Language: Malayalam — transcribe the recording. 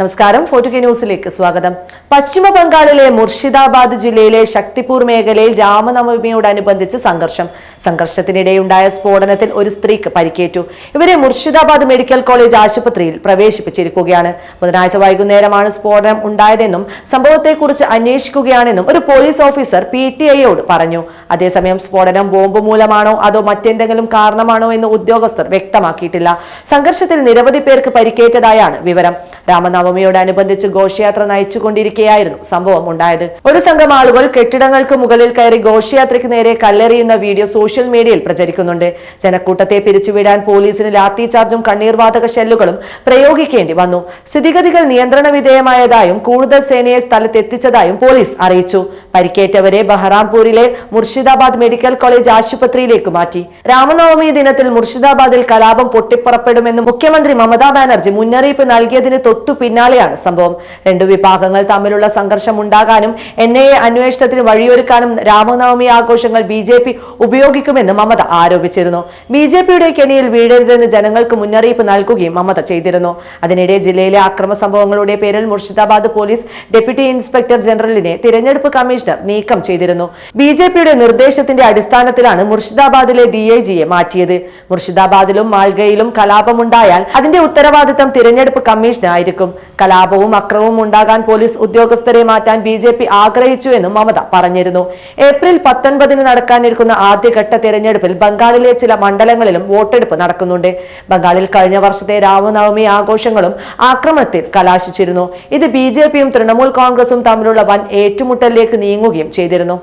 നമസ്കാരം. ഫോർട്ടുകെ ന്യൂസിലേക്ക് സ്വാഗതം. പശ്ചിമ ബംഗാളിലെ മുർഷിദാബാദ് ജില്ലയിലെ ശക്തിപൂർ മേഖലയിൽ രാമനവമിയോടനുബന്ധിച്ച് സംഘർഷം. സംഘർഷത്തിനിടെയുണ്ടായ സ്ഫോടനത്തിൽ ഒരു സ്ത്രീക്ക് പരിക്കേറ്റു. ഇവരെ മുർഷിദാബാദ് മെഡിക്കൽ കോളേജ് ആശുപത്രിയിൽ പ്രവേശിപ്പിച്ചിരിക്കുകയാണ്. ബുധനാഴ്ച വൈകുന്നേരമാണ് സ്ഫോടനം ഉണ്ടായതെന്നും സംഭവത്തെക്കുറിച്ച് അന്വേഷിക്കുകയാണെന്നും ഒരു പോലീസ് ഓഫീസർ പി ടി ഐയോട് പറഞ്ഞു. അതേസമയം സ്ഫോടനം ബോംബ് മൂലമാണോ അതോ മറ്റെന്തെങ്കിലും കാരണമാണോ എന്ന് ഉദ്യോഗസ്ഥർ വ്യക്തമാക്കിയിട്ടില്ല. സംഘർഷത്തിൽ നിരവധി പേർക്ക് പരിക്കേറ്റതായാണ് വിവരം. രാമനവമിയോടനുബന്ധിച്ച് ഘോഷയാത്ര നയിച്ചുകൊണ്ടിരിക്കെയായിരുന്നു സംഭവം ഉണ്ടായത്. ഒരു സംഘം ആളുകൾ കെട്ടിടങ്ങൾക്ക് മുകളിൽ കയറി ഘോഷയാത്രയ്ക്ക് നേരെ കല്ലെറിയുന്ന വീഡിയോ സോഷ്യൽ മീഡിയയിൽ പ്രചരിക്കുന്നുണ്ട്. ജനക്കൂട്ടത്തെ പിരിച്ചുവിടാൻ പോലീസിന് ലാത്തി ചാർജും കണ്ണീർവാതക ഷെല്ലുകളും പ്രയോഗിക്കേണ്ടി വന്നു. സ്ഥിതിഗതികൾ നിയന്ത്രണ വിധേയമായതായും കൂടുതൽ സേനയെ സ്ഥലത്തെത്തിച്ചതായും പോലീസ് അറിയിച്ചു. പരിക്കേറ്റവരെ ബഹ്റാംപൂരിലെ മുർഷിദാബാദ് മെഡിക്കൽ കോളേജ് ആശുപത്രിയിലേക്ക് മാറ്റി. രാമനവമി ദിനത്തിൽ മുർഷിദാബാദിൽ കലാപം പൊട്ടിപ്പുറപ്പെടുമെന്ന് മുഖ്യമന്ത്രി മമതാ ബാനർജി മുന്നറിയിപ്പ് നൽകിയതിന് തൊട്ടു പിന്നാലെയാണ് സംഭവം. രണ്ടു വിഭാഗങ്ങൾ തമ്മിലുള്ള സംഘർഷം ഉണ്ടാകാനും എൻ ഐ എ അന്വേഷണത്തിന് വഴിയൊരുക്കാനും രാമനവമി ആഘോഷങ്ങൾ ബി ജെ പി ഉപയോഗിക്കുമെന്ന് മമത ആരോപിച്ചിരുന്നു. ബി ജെ പിയുടെ കെണിയിൽ വീഴരുതെന്ന് ജനങ്ങൾക്ക് മുന്നറിയിപ്പ് നൽകുകയും മമത ചെയ്തിരുന്നു. അതിനിടെ ജില്ലയിലെ അക്രമ സംഭവങ്ങളുടെ പേരിൽ മുർഷിദാബാദ് പോലീസ് ഡെപ്യൂട്ടി ഇൻസ്പെക്ടർ ജനറലിനെ തിരഞ്ഞെടുപ്പ് കമ്മീഷണർ നീക്കം ചെയ്തിരുന്നു. ബി ജെ പിയുടെ നിർദ്ദേശത്തിന്റെ അടിസ്ഥാനത്തിലാണ് മുർഷിദാബാദിലെ ഡി ഐ ജിയെ മാറ്റിയത്. മുർഷിദാബാദിലും മാൽഗയിലും കലാപമുണ്ടായാൽ അതിന്റെ ഉത്തരവാദിത്തം തിരഞ്ഞെടുപ്പ് കമ്മീഷനായിരിക്കും കലാപവും അക്രമവും ഉണ്ടാകാൻ പോലീസ് ഉദ്യോഗസ്ഥരെ മാറ്റാൻ ബി ജെ പി ആഗ്രഹിച്ചുവെന്നും മമത പറഞ്ഞിരുന്നു. ഏപ്രിൽ പത്തൊൻപതിന് നടക്കാനിരിക്കുന്ന ആദ്യഘട്ട തെരഞ്ഞെടുപ്പിൽ ബംഗാളിലെ ചില മണ്ഡലങ്ങളിലും വോട്ടെടുപ്പ് നടക്കുന്നുണ്ട്. ബംഗാളിൽ കഴിഞ്ഞ വർഷത്തെ രാമനവമി ആഘോഷങ്ങളും ആക്രമണത്തിൽ കലാശിച്ചിരുന്നു. ഇത് ബി ജെ പിയും തൃണമൂൽ കോൺഗ്രസും തമ്മിലുള്ള വൻ ഏറ്റുമുട്ടലിലേക്ക് നീങ്ങുകയും ചെയ്തിരുന്നു.